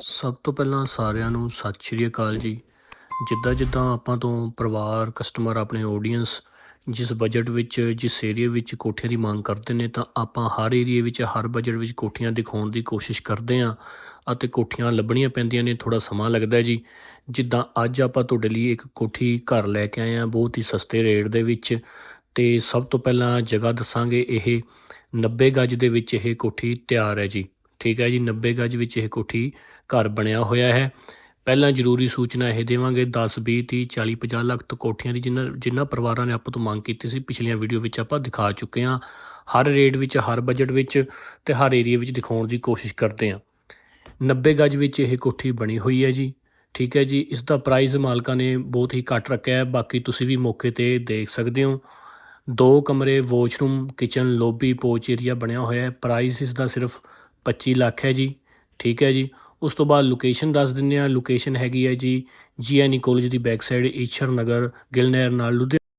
ਸਭ ਤੋਂ ਪਹਿਲਾਂ ਸਾਰਿਆਂ ਨੂੰ ਸਤਿ ਸ਼੍ਰੀ ਅਕਾਲ ਜੀ। ਜਿੱਦਾਂ ਜਿੱਦਾਂ ਆਪਾਂ ਤੋਂ ਪਰਿਵਾਰ ਕਸਟਮਰ ਆਪਣੇ ਆਡੀਅנס ਜਿਸ ਬਜਟ ਵਿੱਚ, ਜਿਸ ਏਰੀਆ ਵਿੱਚ ਕੋਠੀਆਂ ਦੀ ਮੰਗ ਕਰਦੇ ਨੇ, ਤਾਂ ਆਪਾਂ ਹਰ ਏਰੀਆ ਵਿੱਚ, ਹਰ ਬਜਟ ਵਿੱਚ ਕੋਠੀਆਂ ਦਿਖਾਉਣ ਦੀ ਕੋਸ਼ਿਸ਼ ਕਰਦੇ ਹਾਂ ਅਤੇ ਕੋਠੀਆਂ ਲੱਭਣੀਆਂ ਪੈਂਦੀਆਂ ਨੇ ਥੋੜਾ ਸਮਾਂ ਲੱਗਦਾ ਜੀ। ਜਿੱਦਾਂ ਅੱਜ ਆਪਾਂ ਤੁਹਾਡੇ ਲਈ ਇੱਕ ਕੋਠੀ ਘਰ ਲੈ ਕੇ ਆਏ ਹਾਂ, ਬਹੁਤ ਹੀ ਸਸਤੇ ਰੇਟ ਦੇ ਵਿੱਚ ਤੇ ਸਭ ਤੋਂ ਪਹਿਲਾਂ ਜਗ੍ਹਾ ਦੱਸਾਂਗੇ, ਇਹ 90 ਗੱਜ ਦੇ ਵਿੱਚ ਇਹ ਕੋਠੀ ਤਿਆਰ ਹੈ ਜੀ। ਠੀਕ ਹੈ ਜੀ 90 ਗਜ ਵਿੱਚ ਇਹ ਕੋਠੀ ਘਰ ਬਣਿਆ ਹੋਇਆ ਹੈ। ਪਹਿਲਾਂ ਜ਼ਰੂਰੀ ਸੂਚਨਾ ਇਹ ਦੇਵਾਂਗੇ 10 20 30 40 50 ਲੱਖ ਤੋਂ ਕੋਠੀਆਂ ਦੀ ਜਿਨ੍ਹਾਂ ਜਿਨ੍ਹਾਂ ਪਰਿਵਾਰਾਂ ਨੇ ਆਪਾਂ ਤੋਂ ਮੰਗ ਕੀਤੀ ਸੀ, ਪਿਛਲੀਆਂ ਵੀਡੀਓ ਵਿੱਚ ਆਪਾਂ ਦਿਖਾ ਚੁੱਕੇ ਹਾਂ। ਹਰ ਰੇਟ ਵਿੱਚ, ਹਰ ਬਜਟ ਵਿੱਚ ਤੇ ਹਰ ਏਰੀਆ ਵਿੱਚ ਦਿਖਾਉਣ ਦੀ ਕੋਸ਼ਿਸ਼ ਕਰਦੇ ਹਾਂ। 90 ਗਜ਼ ਵਿੱਚ ਇਹ ਕੋਠੀ ਬਣੀ ਹੋਈ ਹੈ ਜੀ, ਠੀਕ ਹੈ ਜੀ। ਇਸ ਦਾ ਪ੍ਰਾਈਸ ਮਾਲਕਾਂ ਨੇ ਬਹੁਤ ਹੀ ਘੱਟ ਰੱਖਿਆ ਹੈ, ਬਾਕੀ ਤੁਸੀਂ ਵੀ ਮੌਕੇ ਤੇ ਦੇਖ ਸਕਦੇ ਹੋ। ਦੋ ਕਮਰੇ washroom kitchen lobby porch area ਬਣਿਆ ਹੋਇਆ ਹੈ। ਪ੍ਰਾਈਸ ਇਸ ਦਾ ਸਿਰਫ 25 ਲੱਖ ਹੈ ਜੀ, ਠੀਕ ਹੈ ਜੀ। ਉਸ ਤੋਂ ਬਾਅਦ ਲੋਕੇਸ਼ਨ ਦੱਸ ਦਿੰਦੇ ਆ ਲੋਕੇਸ਼ਨ ਹੈਗੀ ਹੈ ਜੀ ਜੀਐਨਈ ਕਾਲਜ ਦੀ ਬੈਕ ਸਾਈਡ ਈਸ਼ਰ ਨਗਰ ਗਿਲਨਰ ਨਾਲ ਲੁਧਿਆਣਾ।